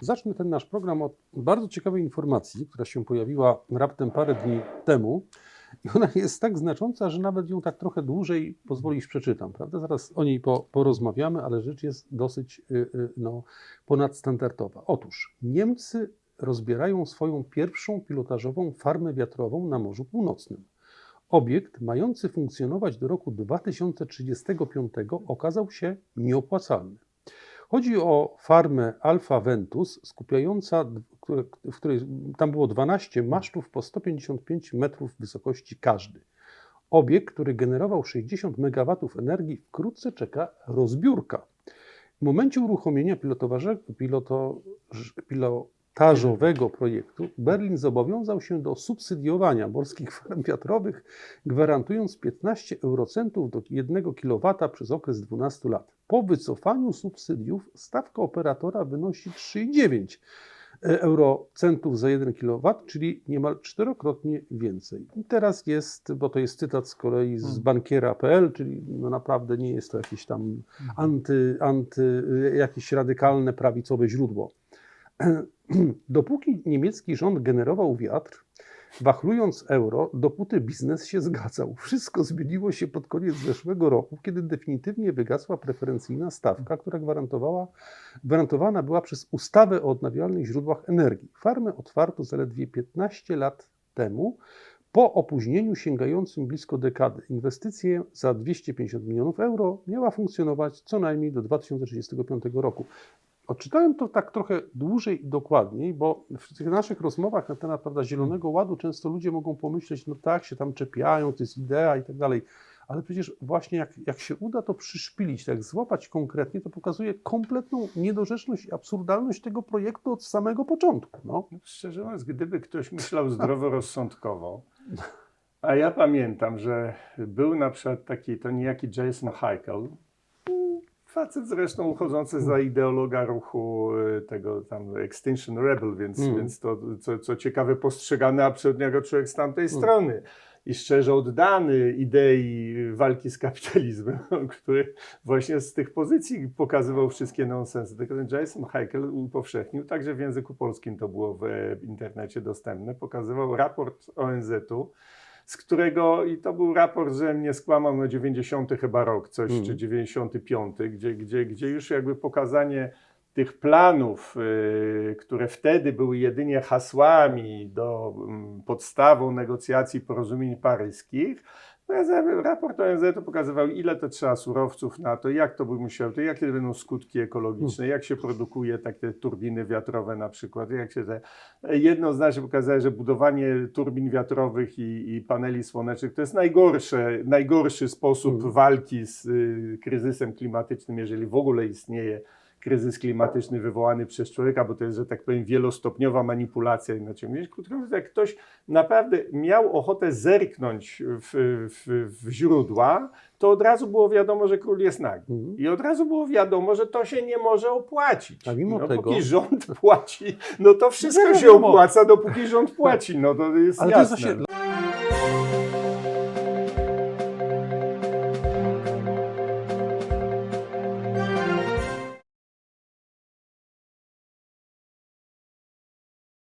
Zacznę ten nasz program od bardzo ciekawej informacji, która się pojawiła raptem parę dni temu. I ona jest tak znacząca, że nawet ją tak trochę dłużej pozwolisz przeczytam, prawda? Zaraz o niej po, porozmawiamy, ale rzecz jest dosyć y, y, no, ponadstandardowa. Otóż Niemcy rozbierają swoją pierwszą pilotażową farmę wiatrową na Morzu Północnym. Obiekt mający funkcjonować do roku 2035 okazał się nieopłacalny. Chodzi o farmę Alpha Ventus, skupiająca, w której tam było 12 masztów po 155 metrów wysokości każdy. Obiekt, który generował 60 MW energii, wkrótce czeka rozbiórka. W momencie uruchomienia pilotoważe- piloto- pilotażowego projektu Berlin zobowiązał się do subsydiowania morskich farm wiatrowych, gwarantując 15 eurocentów do 1 kW przez okres 12 lat. Po wycofaniu subsydiów stawka operatora wynosi 3,9 eurocentów za 1 kW, czyli niemal czterokrotnie więcej. I teraz jest, bo to jest cytat z kolei z bankiera.pl, czyli no naprawdę nie jest to jakieś tam anty, anty, jakieś radykalne prawicowe źródło. Dopóki niemiecki rząd generował wiatr, wachlując euro, dopóty biznes się zgadzał. Wszystko zmieniło się pod koniec zeszłego roku, kiedy definitywnie wygasła preferencyjna stawka, która gwarantowała, gwarantowana była przez ustawę o odnawialnych źródłach energii. Farmę otwarto zaledwie 15 lat temu, po opóźnieniu sięgającym blisko dekady. Inwestycje za 250 milionów euro miała funkcjonować co najmniej do 2035 roku. Odczytałem to tak trochę dłużej i dokładniej, bo w tych naszych rozmowach na temat prawda, Zielonego Ładu często ludzie mogą pomyśleć, no tak, się tam czepiają, to jest idea i tak dalej, ale przecież właśnie jak, jak się uda to przyszpilić, tak złapać konkretnie, to pokazuje kompletną niedorzeczność i absurdalność tego projektu od samego początku. No. Szczerze mówiąc, gdyby ktoś myślał zdroworozsądkowo, a ja pamiętam, że był na przykład taki, to niejaki Jason Heikel, facet zresztą uchodzący za ideologa ruchu y, tego tam Extinction Rebel, więc, Mm. więc to, co, co ciekawe, postrzegany absolutnie jako człowiek z tamtej strony i szczerze oddany idei walki z kapitalizmem, który właśnie z tych pozycji pokazywał wszystkie nonsensy. Tylko Jason Heikel upowszechnił, także w języku polskim to było w internecie dostępne, pokazywał raport ONZ-u, z którego, i to był raport, że mnie skłamał na 90 chyba rok, coś, Mm. czy 95, gdzie, gdzie, gdzie już jakby pokazanie tych planów, y, które wtedy były jedynie hasłami do mm, podstawą negocjacji porozumień paryskich, raport ONZ pokazywał, ile to trzeba surowców na to, jak to by musiało, to jakie będą skutki ekologiczne, jak się produkuje takie turbiny wiatrowe na przykład, jak się te, jednoznacznie pokazało, że budowanie turbin wiatrowych i, i paneli słonecznych to jest najgorsze, najgorszy sposób Mhm. walki z y, kryzysem klimatycznym, jeżeli w ogóle istnieje kryzys klimatyczny wywołany przez człowieka, bo to jest, że tak powiem, wielostopniowa manipulacja. Inaczej mówiąc, krótko mówiąc, jak ktoś naprawdę miał ochotę zerknąć w, w, w źródła, to od razu było wiadomo, że król jest nagi. Mhm. I od razu było wiadomo, że to się nie może opłacić. A mimo no, tego- Póki rząd płaci, no to wszystko No się opłaca, dopóki rząd płaci. No to jest Ale to jest jasne. właśnie